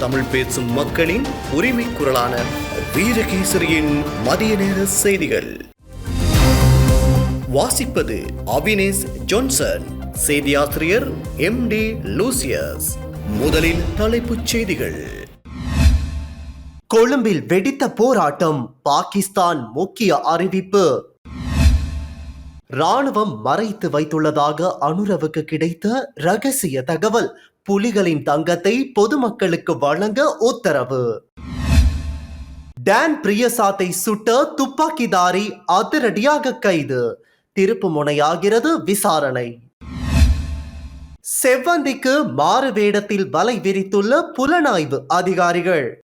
தமிழ் பேசும் மக்களின் உரிமை குரலான வீரகேசரியின் மதிய நேர செய்திகள். வாசிப்பது அவினேஷ் ஜான்சன் செய்தியாசிரியர் எம் டி லூசியஸ். முதலில் தலைப்புச் செய்திகள். கொழும்பில் வெடித்த போராட்டம் பாகிஸ்தான் முக்கிய அறிவிப்பு. ராணுவம் மறைத்து வைத்துள்ளதாக அனுரவுக்கு கிடைத்த ரகசிய தகவல். புலிகளின் தங்கத்தை பொதுமக்களுக்கு வழங்க உத்தரவு. டான் பிரியசாத்தை சுட்ட துப்பாக்கிதாரி அதிரடியாக கைது. திருப்பு முனையாகிறது விசாரணை. செவ்வந்திக்கு மாறு வேடத்தில் வலை விரித்துள்ள புலனாய்வு அதிகாரிகள்.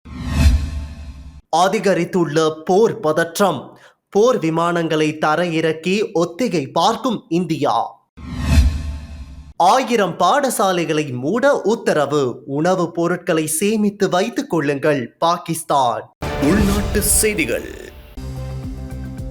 அதிகரித்துள்ள போர் பதற்றம். போர் விமானங்களை தரையிறக்கி ஒத்திகை பார்க்கும் இந்தியா. ஆயிரம் பாடசாலைகளை மூட உத்தரவு. உணவுப் பொருட்களை சேமித்து வைத்துக் கொள்ளுங்கள் பாகிஸ்தான். உள்நாட்டு செய்திகள்.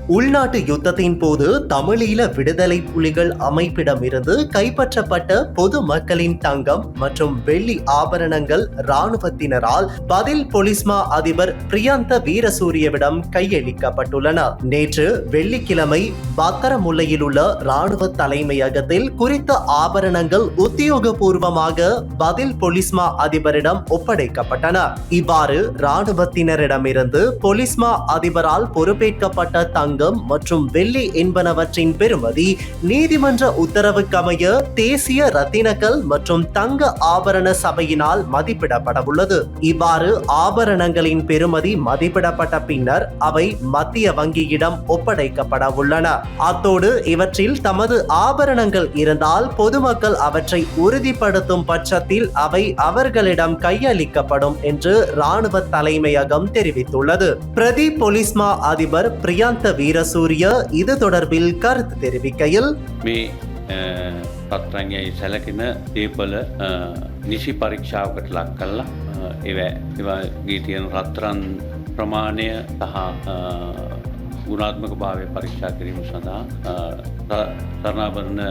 உள்நாட்டு யுத்தத்தின் போது தமிழீழ விடுதலை புலிகள் அமைப்பிடமிருந்து கைப்பற்றப்பட்ட பொது மக்களின் தங்கம் மற்றும் வெள்ளி ஆபரணங்கள் இராணுவத்தினரால் பதில் பொலிஸ்மா அதிபர் பிரியந்த வீரசூரியவிடம் கையளிக்கப்பட்டுள்ளன. நேற்று வெள்ளிக்கிழமை பத்தரமுல்லையில் உள்ள இராணுவ தலைமையகத்தில் குறித்த ஆபரணங்கள் உத்தியோகபூர்வமாக பதில் பொலிஸ்மா அதிபரிடம் ஒப்படைக்கப்பட்டன. இவ்வாறு இராணுவத்தினரிடமிருந்து பொலிஸ்மா அதிபரால் பொறுப்பேற்கப்பட்ட தங்கம் தங்கம் மற்றும் வெள்ளி என்பனவற்றின் பெறுமதி நீதிமன்ற உத்தரவுக்கமைய தேசிய ரத்தினக்கல் மற்றும் தங்க ஆபரண சபையினால் மதிப்பிடப்படவுள்ளது. இவ்வாறு ஆபரணங்களின் பெறுமதி மதிப்பிடப்பட்ட பின்னர் அவை மத்திய வங்கியிடம் ஒப்படைக்கப்பட உள்ளன அத்தோடு இவற்றில் தமது ஆபரணங்கள் இருந்தால் பொதுமக்கள் அவற்றை உறுதிப்படுத்தும் பட்சத்தில் அவை அவர்களிடம் கையளிக்கப்படும் என்று ராணுவ தலைமையகம் தெரிவித்துள்ளது. பிரதி பொலிஸ்மா அதிபர் பிரியாந்த வி வீரசூரிய இது தொடர்பில் கருத்து தெரிவிக்கையில் මේ පත්රංගයි සැලකෙන දේපල නිසි පරීක්ෂාවකට ලක් කල්ලා ඒවගේ තියෙන රත්තරන් ප්‍රමාණය සහ ගුණාත්මක භාවය පරීක්ෂා කිරීම සඳහා තරණාවරණ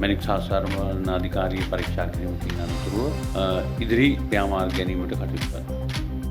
මැනික් සාසාරමන අධිකාරී පරීක්ෂා කිරීමකින් අනතුරුව ඉදිරි ක්‍රියාමාර්ග ගැනීමට කටයුතු කරනවා.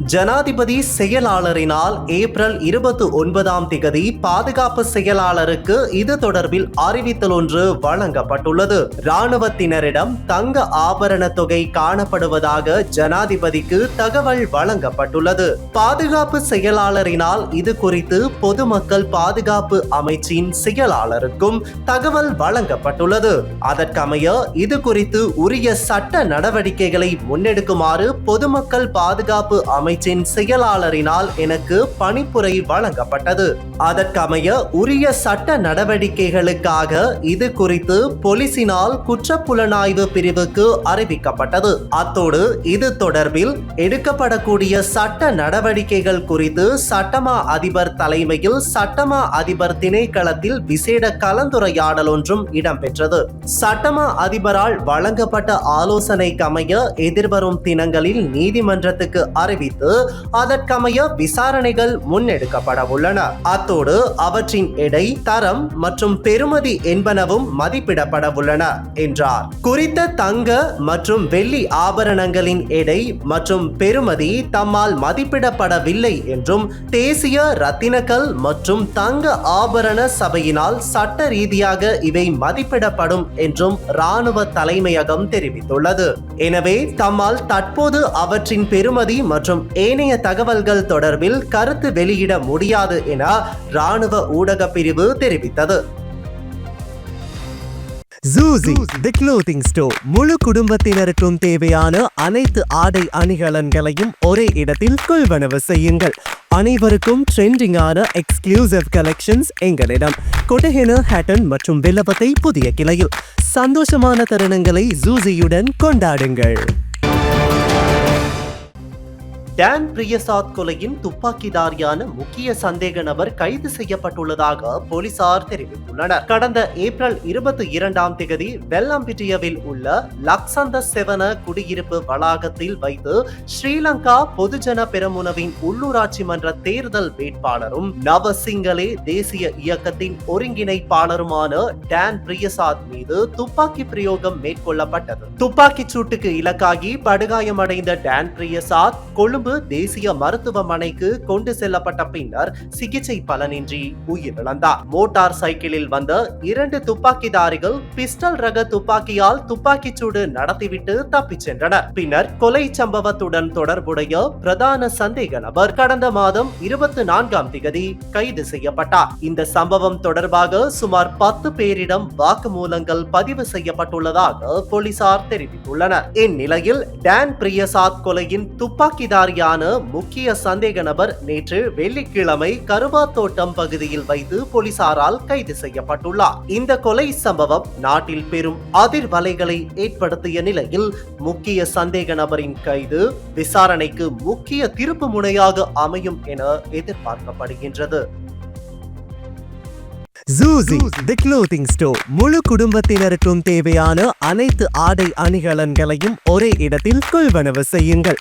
ஜனாதிபதி செயலாளரினால் ஏப்ரல் இருபத்தி ஒன்பதாம் திகதி பாதுகாப்பு செயலாளருக்கு இது தொடர்பில் அறிவித்தல் ஒன்று வழங்கப்பட்டுள்ளது. இராணுவத்தினரிடம் தங்க ஆபரண தொகை காணப்படுவதாக ஜனாதிபதிக்கு தகவல் வழங்கப்பட்டுள்ளது. பாதுகாப்பு செயலாளரினால் இது குறித்து பொதுமக்கள் பாதுகாப்பு அமைச்சின் செயலாளருக்கும் தகவல் வழங்கப்பட்டுள்ளது. அதற்கமைய இது குறித்து உரிய சட்ட நடவடிக்கைகளை முன்னெடுக்குமாறு பொதுமக்கள் பாதுகாப்பு அமைச்சின் செயலாளரினால் எனக்கு பணிப்புரை வழங்கப்பட்டது. அதற்கமைய உரிய சட்ட நடவடிக்கைகளுக்காக இது குறித்து போலீசினால் குற்றப்புலனாய்வு பிரிவுக்கு அறிவிக்கப்பட்டது. அத்தோடு இது தொடர்பில் எடுக்கப்படக்கூடிய சட்ட நடவடிக்கைகள் குறித்து சட்டமா அதிபர் தலைமையில் சட்டமா அதிபர் திணைக்களத்தில் விசேட கலந்துரையாடல் ஒன்றும் இடம்பெற்றது. சட்டமா அதிபரால் வழங்கப்பட்ட ஆலோசனைக்கமைய எதிர்வரும் தினங்களில் நீதிமன்றத்துக்கு அறிவித்து அதற்கமைய விசாரணைகள் முன்னெடுக்கப்பட உள்ளன அத்தோடு அவற்றின் எடை தரம் மற்றும் பெறுமதி என்பனவும் மதிப்பிடப்பட உள்ளன என்றார். குறித்த தங்க மற்றும் வெள்ளி ஆபரணங்களின் எடை மற்றும் பெறுமதி தம்மால் மதிப்பிடப்படவில்லை என்றும் தேசிய ரத்தினக்கல் மற்றும் தங்க ஆபரண சபையினால் சட்ட ரீதியாக இவை மதிப்பிடப்படும் என்றும் இராணுவ தலைமையகம் தெரிவித்துள்ளது. எனவே தம்மால் தற்போது அவற்றின் பெறுமதி மற்றும் ஏனைய தகவல்கள் தொடர்பில் கருத்து வெளியிட முடியாது என ராணுவ ஊடக பிரிவு தெரிவித்தது. ஜூசி தி க்ளோத்திங் ஸ்டோர் முழு குடும்பத்தினருக்கும் தேவையான அனைத்து ஆடை அணிகலன்களையும் ஒரே இடத்தில் கொள்வனவு செய்யுங்கள். அனைவருக்கும் ட்ரெண்டிங்கான எக்ஸ்க்ளூசிவ் கலெக்ஷன்ஸ் எங்களிடம். கொட்டஹென ஹேட்டன் மற்றும் வில்லபத்தை புதிய கிளையில். சந்தோஷமான தருணங்களை ஜூசியுடன் கொண்டாடுங்கள். டான் பிரியசாத் கொலையின் துப்பாக்கிதாரியான முக்கிய சந்தேக நபர் கைது செய்யப்பட்டுள்ளதாக போலீசார் தெரிவித்துள்ளனர். கடந்த ஏப்ரல் இருபத்தி இரண்டாம் தேதி வெல்லம்பிட்டியவில் உள்ள லக்சந்த செவன குடியிருப்பு வளாகத்தில் வைத்து ஸ்ரீலங்கா பொதுஜன பெரமுனவின் உள்ளூராட்சி மன்ற தேர்தல் வேட்பாளரும் நவசிங்களே தேசிய இயக்கத்தின் ஒருங்கிணைப்பாளருமான டான் பிரியசாத் மீது துப்பாக்கி பிரயோகம் மேற்கொள்ளப்பட்டது. துப்பாக்கிச் சூட்டுக்கு இலக்காகி படுகாயமடைந்த டான் பிரியசாத் கொழும்பு தேசிய மருத்துவமனைக்கு கொண்டு செல்லப்பட்ட பின்னர் சிகிச்சை பலனின்றி உயிரிழந்தார். மோட்டார் சைக்கிளில் வந்த இரண்டு துப்பாக்கிதாரிகள் பிஸ்டல் ரக துப்பாக்கியால் துப்பாக்கிச் சூடு நடத்திவிட்டு தப்பிச் சென்றனர். பின்னர் கொலை சம்பவத்துடன் தொடர்புடைய பிரதான சந்தேக நபர் கடந்த மாதம் இருபத்தி நான்காம் திகதி கைது செய்யப்பட்டார். இந்த சம்பவம் தொடர்பாக சுமார் பத்து பேரிடம் வாக்குமூலங்கள் பதிவு செய்யப்பட்டுள்ளதாக போலீசார் தெரிவித்துள்ளனர். இந்நிலையில் டான் பிரியசாத் கொலையின் துப்பாக்கிதாரியான முக்கிய சந்தேக நபர் நேற்று வெள்ளிக்கிழமை கருவாத்தோட்டம் பகுதியில் வைத்து போலீசாரால் கைது செய்யப்பட்டுள்ளார். இந்த கொலை சம்பவம் நாட்டில் பெரும் அதிர்வலைகளை ஏற்படுத்திய நிலையில் முக்கிய சந்தேக நபரின் கைது விசாரணைக்கு முக்கிய திருப்பு முனையாக அமையும் என எதிர்பார்க்கப்படுகின்றது. ஜூசி தி க்ளோத்திங் ஸ்டோர் முழு குடும்பத்தினருக்கும் தேவையான அனைத்து ஆடை அணிகலன்களையும் ஒரே இடத்தில் கொள்வனவு செய்யுங்கள்.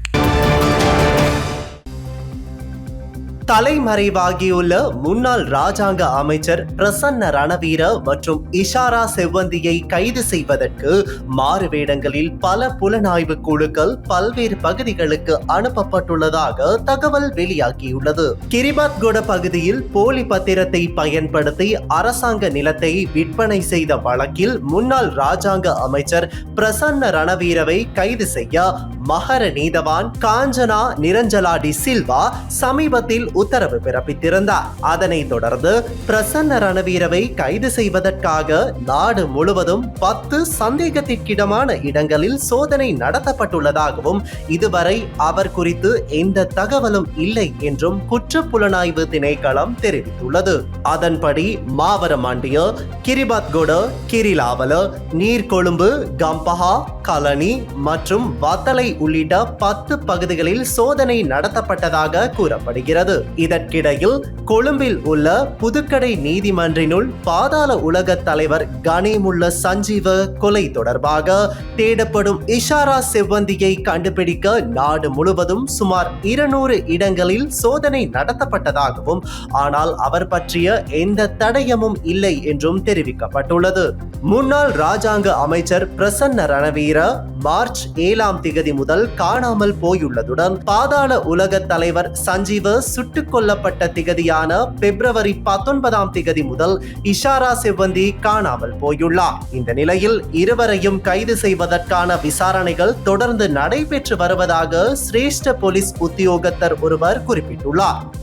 தலைமறைவாகியுள்ள முன்னாள் ராஜாங்க அமைச்சர் பிரசன்ன ரணவீர மற்றும் இஷாரா செவ்வந்தியை கைது செய்வதற்கு மாறுவேடங்களில் பல புலனாய்வு குழுக்கள் பல்வேறு பகுதிகளுக்கு அனுப்பப்பட்டுள்ளதாக தகவல் வெளியாகியுள்ளது. கிரிபாத்கொட பகுதியில் போலி பத்திரத்தை பயன்படுத்தி அரசாங்க நிலத்தை விற்பனை செய்த வழக்கில் முன்னாள் ராஜாங்க அமைச்சர் பிரசன்ன ரணவீரவை கைது செய்ய மகர நீதவான் காஞ்சனா நிரஞ்சலா டி சில்வா சமீபத்தில் உத்தரவு பிறப்பித்திருந்தார் அதனைத் தொடர்ந்து பிரசன்ன ரணவீரவை கைது செய்வதற்காக நாடு முழுவதும் பத்து சந்தேகத்திற்கிடமான இடங்களில் சோதனை நடத்தப்பட்டுள்ளதாகவும் இதுவரை அவர் குறித்து எந்த தகவலும் இல்லை என்றும் குற்றப்புலனாய்வு திணைக்களம் தெரிவித்துள்ளது. அதன்படி மாவரமாண்டிய கிரிபாத்கொட கிரிலாவல நீர்கொழும்பு கம்பஹா கலனி மற்றும் வத்தலை உள்ளிட்ட பத்து பகுதிகளில் சோதனை நடத்தப்பட்டதாக கூறப்படுகிறது. இதற்கிடையில் கொழும்பில் உள்ள புதுக்கடை நீதிமன்றினுள் பாதாள உலக தலைவர் கனிமுள்ள சஞ்சீவ கொலை தொடர்பாக தேடப்படும் இஷாரா செவ்வந்தியை கண்டுபிடிக்க நாடு முழுவதும் சுமார் இருநூறு இடங்களில் சோதனை நடத்தப்பட்டதாகவும் ஆனால் அவர் பற்றிய எந்த தடயமும் இல்லை என்றும் தெரிவிக்கப்பட்டுள்ளது. முன்னாள் ராஜாங்க அமைச்சர் பிரசன்ன ரணவீர மார்ச் ஏழாம் திகதி முதல் காணாமல் போயுள்ளதுடன் பாதாள உலக தலைவர் சஞ்சீவ சுட்டுக் கொல்லப்பட்ட திகதியான பிப்ரவரி பத்தொன்பதாம் திகதி முதல் இஷாரா செவ்வந்தி காணாமல் போயுள்ளார். இந்த நிலையில் இருவரையும் கைது செய்வதற்கான விசாரணைகள் தொடர்ந்து நடைபெற்று வருவதாக சிரேஷ்ட போலீஸ் உத்தியோகத்தர் ஒருவர் குறிப்பிட்டுள்ளார்.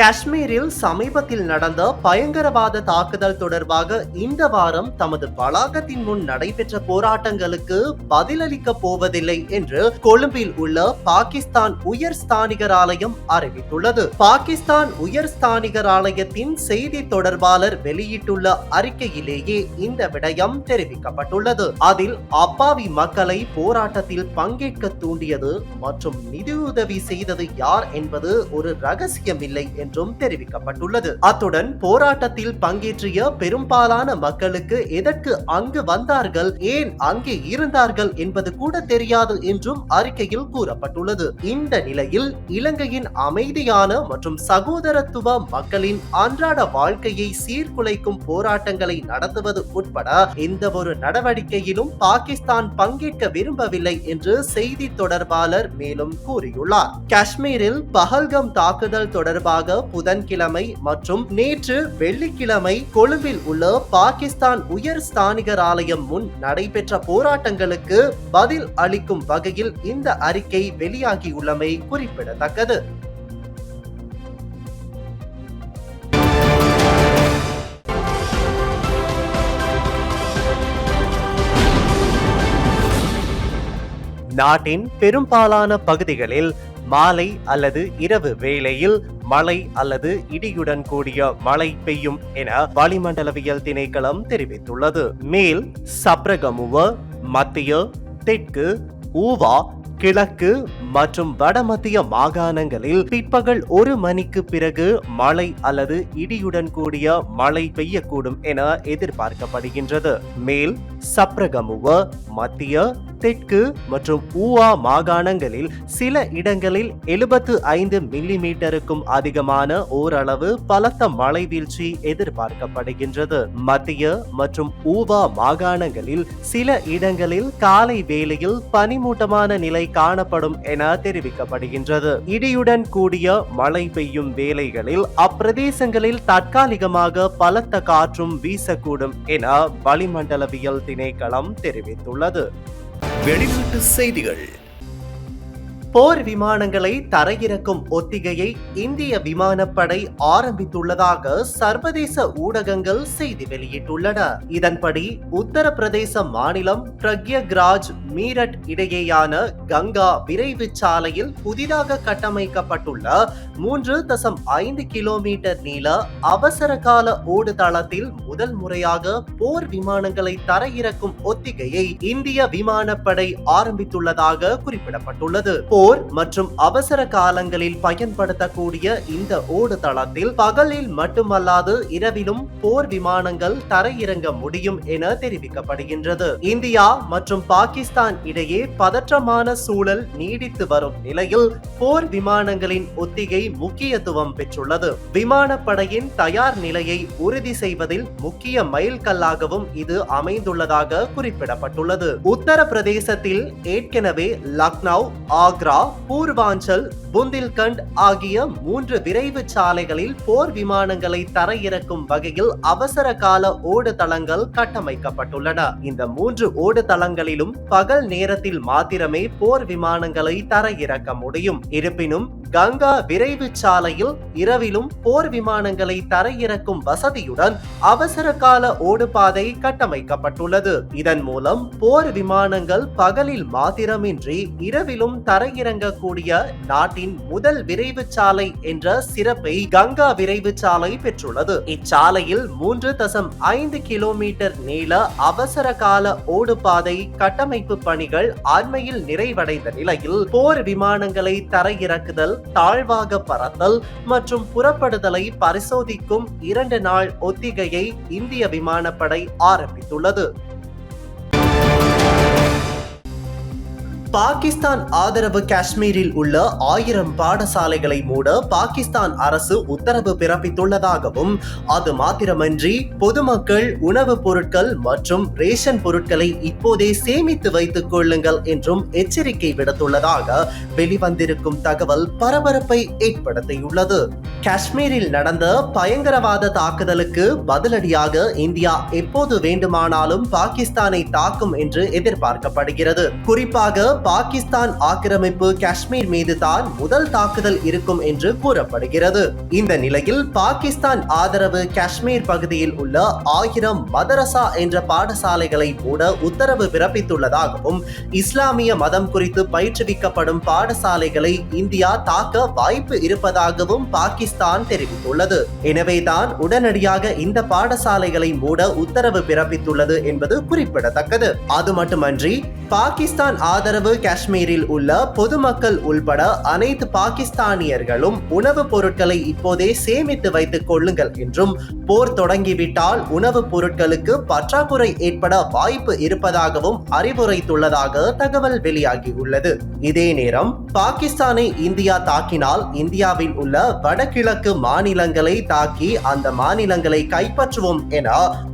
காஷ்மீரில் சமீபத்தில் நடந்த பயங்கரவாத தாக்குதல் தொடர்பாக இந்த வாரம் தமது வளாகத்தின் முன் நடைபெற்ற போராட்டங்களுக்கு பதிலளிக்க போவதில்லை என்று கொழும்பில் உள்ள பாகிஸ்தான் உயர் ஸ்தானிகர் ஆலயம் அறிவித்துள்ளது. பாகிஸ்தான் உயர் ஸ்தானிகர் ஆலயத்தின் செய்தி தொடர்பாளர் வெளியிட்டுள்ள அறிக்கையிலேயே இந்த விடயம் தெரிவிக்கப்பட்டுள்ளது. அதில் அப்பாவி மக்களை போராட்டத்தில் பங்கேற்க தூண்டியது மற்றும் நிதியுதவி செய்தது யார் என்பது ஒரு ரகசியமில்லை என்று என்றும் தெரிவிக்கப்பட்டுள்ளது. அத்துடன் போராட்டத்தில் பங்கேற்றிய பெரும்பாலான மக்களுக்கு எதற்கு அங்கு வந்தார்கள் ஏன் அங்கே இருந்தார்கள் என்பது கூட தெரியாது என்றும் அறிக்கையில் கூறப்பட்டுள்ளது. இந்த நிலையில் இலங்கையின் அமைதியான மற்றும் சகோதரத்துவ மக்களின் அன்றாட வாழ்க்கையை சீர்குலைக்கும் போராட்டங்களை நடத்துவது உட்பட எந்த ஒரு நடவடிக்கையிலும் பாகிஸ்தான் பங்கேற்க விரும்பவில்லை என்று செய்தி தொடர்பாளர் மேலும் கூறியுள்ளார். காஷ்மீரில் பஹல்கம் தாக்குதல் தொடர்பாக புதன்கிழமை மற்றும் நேற்று வெள்ளிக்கிழமை கொழும்பில் உள்ள பாகிஸ்தான் உயர் ஸ்தானிகர் ஆலயம் முன் நடைபெற்ற போராட்டங்களுக்கு பதில் அளிக்கும் வகையில் இந்த அறிக்கை வெளியாகியுள்ளமை குறிப்பிடத்தக்கது. நாட்டின் பெரும்பாலான பகுதிகளில் மாலை அல்லது இரவு வேளையில் மழை அல்லது இடியுடன் கூடிய மழை பெய்யும் என வளிமண்டலவியல் திணைக்களம் தெரிவித்துள்ளது. மேல் சப்ரகமுவ மத்திய தெற்கு ஊவா கிழக்கு மற்றும் வடமத்திய மாகாணங்களில் பிற்பகல் ஒரு மணிக்கு பிறகு மழை அல்லது இடியுடன் கூடிய மழை பெய்யக்கூடும் என எதிர்பார்க்கப்படுகின்றது. மேல் சப்ரகமுவ மத்திய தெற்கு மற்றும் ஊவா மாகாணங்களில் சில இடங்களில் எழுபத்து ஐந்து மில்லி மீட்டருக்கும் அதிகமான ஓரளவு பலத்த மழை வீழ்ச்சி எதிர்பார்க்கப்படுகின்றது. மத்திய மற்றும் ஊவா மாகாணங்களில் சில இடங்களில் காலை வேளையில் பனிமூட்டமான நிலை காணப்படும் என தெரிவிக்கப்படுகின்றது. இடியுடன் கூடிய மழை பெய்யும் வேளைகளில் அப்பிரதேசங்களில் தற்காலிகமாக பலத்த காற்றும் வீசக்கூடும் என வளிமண்டலவியல் திணைக்களம் தெரிவித்துள்ளது. வெளிநாட்டு செய்திகள். போர் விமானங்களை தரையிறக்கும் ஒத்திகையை இந்திய விமானப்படை ஆரம்பித்துள்ளதாக சர்வதேச ஊடகங்கள் செய்தி வெளியிட்டுள்ளன. இதன்படி உத்தரப்பிரதேச மாநிலம் பிரக்யக்ராஜ் மீரட் இடையேயான கங்கா விரைவு சாலையில் புதிதாக கட்டமைக்கப்பட்டுள்ள மூன்று தசம் ஐந்து கிலோமீட்டர் நீள அவசர கால ஓடுதளத்தில் முதல் முறையாக போர் விமானங்களை தரையிறக்கும் ஒத்திகையை இந்திய விமானப்படை ஆரம்பித்துள்ளதாக குறிப்பிடப்பட்டுள்ளது. போர் மற்றும் அவசர காலங்களில் பயன்படுத்தக்கூடிய இந்த ஓடுதளத்தில் பகலில் மட்டுமல்லாது இரவிலும் போர் விமானங்கள் தரையிறங்க முடியும் என தெரிவிக்கப்படுகின்றது. இந்தியா மற்றும் பாகிஸ்தான் இடையே பதற்றமான சூழல் நீடித்து வரும் நிலையில் போர் விமானங்களின் ஒத்திகை முக்கியத்துவம் பெற்றுள்ளது. விமானப்படையின் தயார் நிலையை உறுதி செய்வதில் முக்கிய மைல்கல்லாகவும் இது அமைந்துள்ளதாக குறிப்பிடப்பட்டுள்ளது. உத்தரப்பிரதேசத்தில் ஏற்கனவே லக்னோ ஆக்ரா பூர்வாஞ்சல் புந்தில்கண்ட் ஆகிய மூன்று விரைவு சாலைகளில் போர் விமானங்களை தரையிறக்கும் வகையில் அவசர கால ஓடுதளங்கள் கட்டமைக்கப்பட்டுள்ளன. இந்த மூன்று ஓடுதளங்களிலும் பகல் நேரத்தில் மாத்திரமே போர் விமானங்களை தரையிறக்க முடியும். இருப்பினும் கங்கா விரைவு சாலையில் இரவிலும் போர் விமானங்களை தரையிறக்கும் வசதியுடன் அவசர கால ஓடுபாதை கட்டமைக்கப்பட்டுள்ளது. இதன் மூலம் போர் விமானங்கள் பகலில் மாத்திரமின்றி இரவிலும் தரையிறங்கக்கூடிய நாட்டின் முதல் விரைவு சாலை என்ற சிறப்பை கங்கா விரைவு சாலை பெற்றுள்ளது. இச்சாலையில் மூன்று தசம் ஐந்து கிலோமீட்டர் நீள அவசர கால ஓடுபாதை கட்டமைப்பு பணிகள் அண்மையில் நிறைவடைந்த நிலையில் போர் விமானங்களை தரையிறக்குதல் தாழ்வாக பறத்தல் மற்றும் புறப்படுதலை பரிசோதிக்கும் இரண்டு நாள் ஒத்திகையை இந்திய விமானப்படை ஆரம்பித்துள்ளது. பாகிஸ்தான் ஆதரவு காஷ்மீரில் உள்ள ஆயிரம் பாடசாலைகளை மூட பாகிஸ்தான் அரசு உத்தரவு பிறப்பித்துள்ளதாகவும் அது மாத்திரமன்றி பொதுமக்கள் உணவுப் பொருட்கள் மற்றும் ரேஷன் பொருட்களை இப்போதே சேமித்து வைத்துக் கொள்ளுங்கள் என்றும் எச்சரிக்கை விடுத்துள்ளதாக வெளிவந்திருக்கும் தகவல் பரபரப்பை ஏற்படுத்தியுள்ளது. காஷ்மீரில் நடந்த பயங்கரவாத தாக்குதலுக்கு பதிலடியாக இந்தியா எப்போது வேண்டுமானாலும் பாகிஸ்தானை தாக்கும் என்று எதிர்பார்க்கப்படுகிறது. குறிப்பாக பாகிஸ்தான் ஆக்கிரமிப்பு காஷ்மீர் மீது தான் முதல் தாக்குதல் இருக்கும் என்று கூறப்படுகிறது. இந்த நிலையில் பாகிஸ்தான் ஆதரவு காஷ்மீர் பகுதியில் உள்ள ஆயிரம் மதரசா என்ற பாடசாலைகளை மூட உத்தரவு பிறப்பித்துள்ளதாகவும் இஸ்லாமிய மதம் குறித்து பயிற்றுவிக்கப்படும் பாடசாலைகளை இந்தியா தாக்க வாய்ப்பு இருப்பதாகவும் பாகிஸ்தான் தெரிவித்துள்ளது. எனவேதான் உடனடியாக இந்த பாடசாலைகளை மூட உத்தரவு பிறப்பித்துள்ளது என்பது குறிப்பிடத்தக்கது. அது மட்டுமன்றி பாகிஸ்தான் ஆதரவு ஜம்மு காஷ்மீரில் உள்ள பொதுமக்கள் உள்பட அனைத்து பாகிஸ்தானியர்களும் உணவுப் பொருட்களை இப்போதே சேமித்து வைத்துக் கொள்ளுங்கள் என்றும் போர் தொடங்கிவிட்டால் உணவுப் பொருட்களுக்கு பற்றாக்குறை ஏற்பட வாய்ப்பு இருப்பதாகவும் அறிவுரைத்துள்ளதாக தகவல் வெளியாகியுள்ளது. இதே நேரம் பாகிஸ்தானை இந்தியா தாக்கினால் இந்தியாவில் உள்ள வடகிழக்கு மாநிலங்களை தாக்கி அந்த மாநிலங்களை கைப்பற்றுவோம் என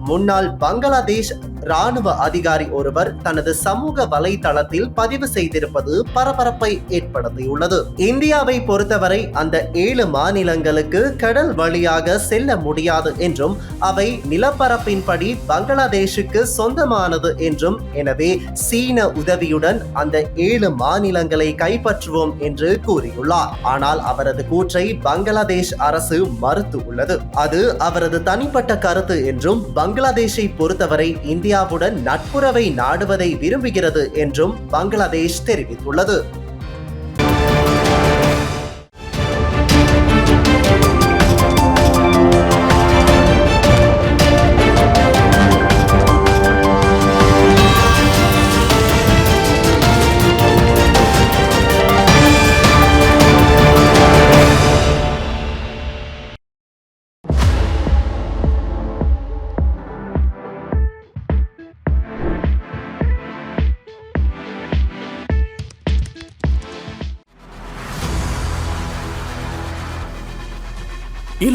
முன்னாள் பங்களாதேஷ் ராணுவ அதிகாரி ஒருவர் தனது சமூக வலைதளத்தில் பதிவு செய்திருப்பது பரபரப்பை ஏற்படுத்தியுள்ளது. இந்தியாவை பொறுத்தவரை அந்த ஏழு மாநிலங்களுக்கு கடல் வழியாக செல்ல முடியாது என்றும் அவை நிலப்பரப்பின்படி பங்களாதேஷுக்கு சொந்தமானது என்றும் எனவே சீன உதவியுடன் அந்த ஏழு மாநிலங்களை கைப்பற்றுவோம் என்று கூறியுள்ளார். ஆனால் அவரது கூற்றை பங்களாதேஷ் அரசு மறுத்து உள்ளது அது அவரது தனிப்பட்ட கருத்து என்றும் பங்களாதேஷை பொறுத்தவரை இந்தியாவுடன் நட்புறவை நாடுவதை விரும்புகிறது என்றும் பங்களாதேஷ் தெரிவித்துள்ளது.